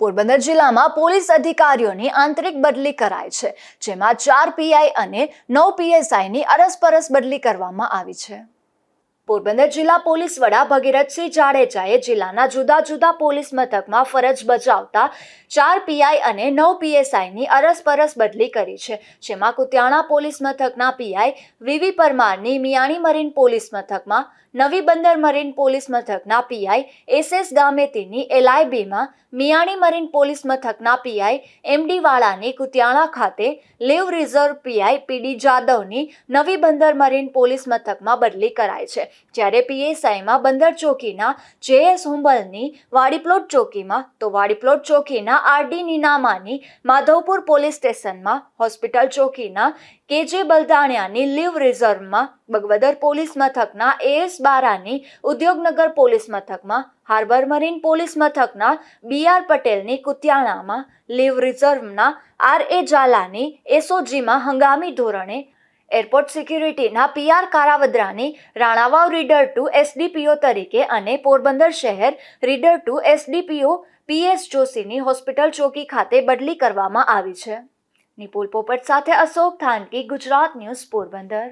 પોરબંદર જિલ્લામાં પોલીસ અધિકારીઓની આંતરિક બદલી કરાઈ છે, જેમાં ચાર પીઆઈ અને નવ પીએસઆઈની અરસપરસ બદલી કરવામાં આવી છે. પોરબંદર જિલ્લા પોલીસ વડા ભગીરથસિંહ જાડેજાએ જિલ્લાના જુદા જુદા પોલીસ મથકમાં ફરજ બજાવતા ચાર પીઆઈ અને નવ પીએસઆઈની અરસપરસ બદલી કરી છે, જેમાં કુતિયાણા પોલીસ મથકના પીઆઈ વીવી પરમારની મિયાણી મરીન પોલીસ મથકમાં, નવી બંદર મરીન પોલીસ મથકના પીઆઈ એસએસ ગામેતીની એલઆઈબીમાં, મિયાણી મરીન પોલીસ મથકના પીઆઈ એમડી વાળાની કુતિયાણા ખાતે લીવ રિઝર્વ પીઆઈ પીડી જાદવની નવી બંદર મરીન પોલીસ મથકમાં બદલી કરાઈ છે. જ્યારે પીએસઆઈમાં બંદર ચોકીના જેએસ હુંબલની વાડીપ્લોટ ચોકીમાં, તો વાડીપ્લોટ ચોકીના આરડી નીનામાની માધવપુર પોલીસ સ્ટેશનમાં, હોસ્પિટલ ચોકીના કેજે બલદાણિયાની લીવ રિઝર્વમાં, બગવદર પોલીસ મથકના એએસ બારાની ઉદ્યોગનગર પોલીસ મથકમાં, હાર્બર મરીન પોલીસ મથકના બીઆર પટેલની કુતિયાણામાં, લીવ રિઝર્વના આર એ ઝાલાની એસઓજીમાં હંગામી ધોરણે એરપોર્ટ સિક્યુરિટીના પીઆર કારાવદ્રાની રાણાવાવ રીડર ટુ એસડીપીઓ તરીકે અને પોરબંદર શહેર રીડર ટુ એસડીપીઓ પીએસ જોશીની હોસ્પિટલ ચોકી ખાતે બદલી કરવામાં આવી છે. નિપુલ પોપટ સાથે અશોક થાનકી, ગુજરાત ન્યૂઝ પોરબંદર.